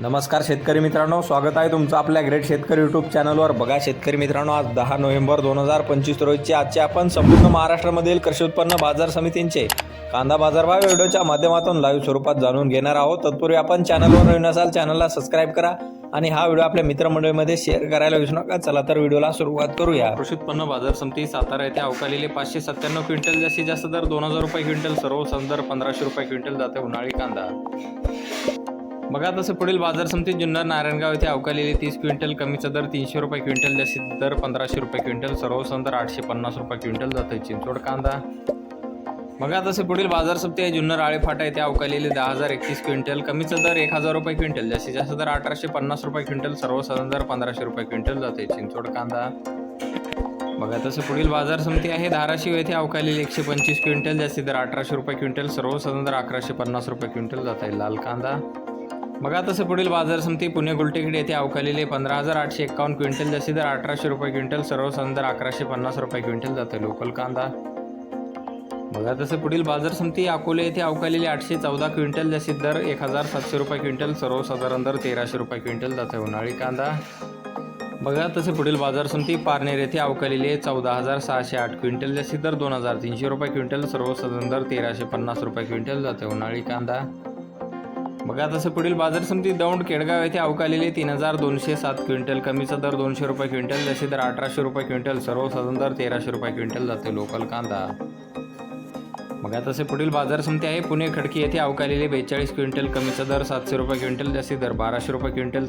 नमस्कार शेतकरी मित्रांनो स्वागत आहे तुमचं आपल्या ग्रेट शेतकरी यूट्यूब चॅनलवर बघा शेतकरी मित्रांनो आज दहा नोव्हेंबर दोन हजार पंचवीस रोजचे आजचे आपण संपूर्ण महाराष्ट्रामधील कृषी उत्पन्न बाजार समितींचे कांदा बाजारभाव व्हिडिओच्या माध्यमातून लाईव्ह स्वरूपात जाणून घेणार आहोत. तत्पूर्वी आपण चॅनलवर नवीन असाल चॅनलला सबस्क्राईब करा आणि हा व्हिडिओ आपल्या मित्रमंडळीमध्ये शेअर करायला विसरू नका. चला तर व्हिडिओला सुरुवात करूया. कृषी उत्पन्न बाजार समिती सातारा येथे अवकालेले पाचशे सत्त्याण्णव क्विंटल जास्तीत जास्त दर दोन हजार रुपये क्विंटल सर्व दर पंधराशे रुपये क्विंटल जाते उन्हाळी कांदा. बघा तसं पुढील बाजार समिती जुन्नर नारायणगाव येथे अवकालेले तीस क्विंटल कमीचा दर तीनशे रुपये क्विंटल जास्तीत दर पंधराशे रुपये क्विंटल सर्व दर आठशे पन्नास रुपये क्विंटल जातो चिंचवड कांदा. बघा तसे पुढील बाजार समिती आहे जुन्नर आळेफाटा येथे अवकालेले दहा हजार एकतीस क्विंटल कमीचा दर एक हजार रुपये क्विंटल जास्तीत जास्त दर अठराशे पन्नास रुपये क्विंटल सर्वसाधारण दर पंधराशे रुपये क्विंटल जाते चिंचवड कांदा. बघा तसं पुढील बाजार समिती आहे धाराशिव येथे अवकालेले एकशे पंचवीस क्विंटल जास्तीत दर अठराशे रुपये क्विंटल सर्वसाधारण दर अकराशे पन्नास रुपये क्विंटल जात आहे लाल कांदा. बघा तसं पुढील बाजार समिती पुणे गुलटेकडी येथे अवकालेले पंधरा हजार आठशे एक्कावन्न क्विंटल जशी दर अठराशे रुपये क्विंटल सर्वसाधारण दर अकराशे पन्नास रुपये क्विंटल जाते. लोकल कांदा. बघा तसं पुढील बाजार समिती अकोले येथे अवकालेले आठशे चौदा क्विंटल जास्तीत दर एक हजार सातशे रुपये क्विंटल सर्वसाधारण दर तेराशे रुपये क्विंटल जाते. उन्हाळी कांदा. बघा तसे पुढील बाजार समिती पारनेर येथे अवकालेले चौदा हजार सहाशे आठ क्विंटल जास्तीत दर दोन हजार तीनशे रुपये क्विंटल सर्वसाधारण दर तेराशे पन्नास रुपये क्विंटल जाते. उन्हाळी कांदा. बघा तसं पुढील बाजार समिती दौंड केडगाव येथे अवकालेले तीन हजार दोनशे सात क्विंटल. कमीचा दर दोनशे रुपये क्विंटल जसे दर अठराशे रुपये क्विंटल सर्वसाधारण दर तेराशे रुपये क्विंटल जाते लोकल कांदा. बघा तसे पुढील बाजार समिती आहे. पुणे खडकी येथे अवकालेले बेचाळीस क्विंटल कमीचा दर सातशे रुपये क्विंटल जास्तीत दर बाराशे रुपये क्विंटल.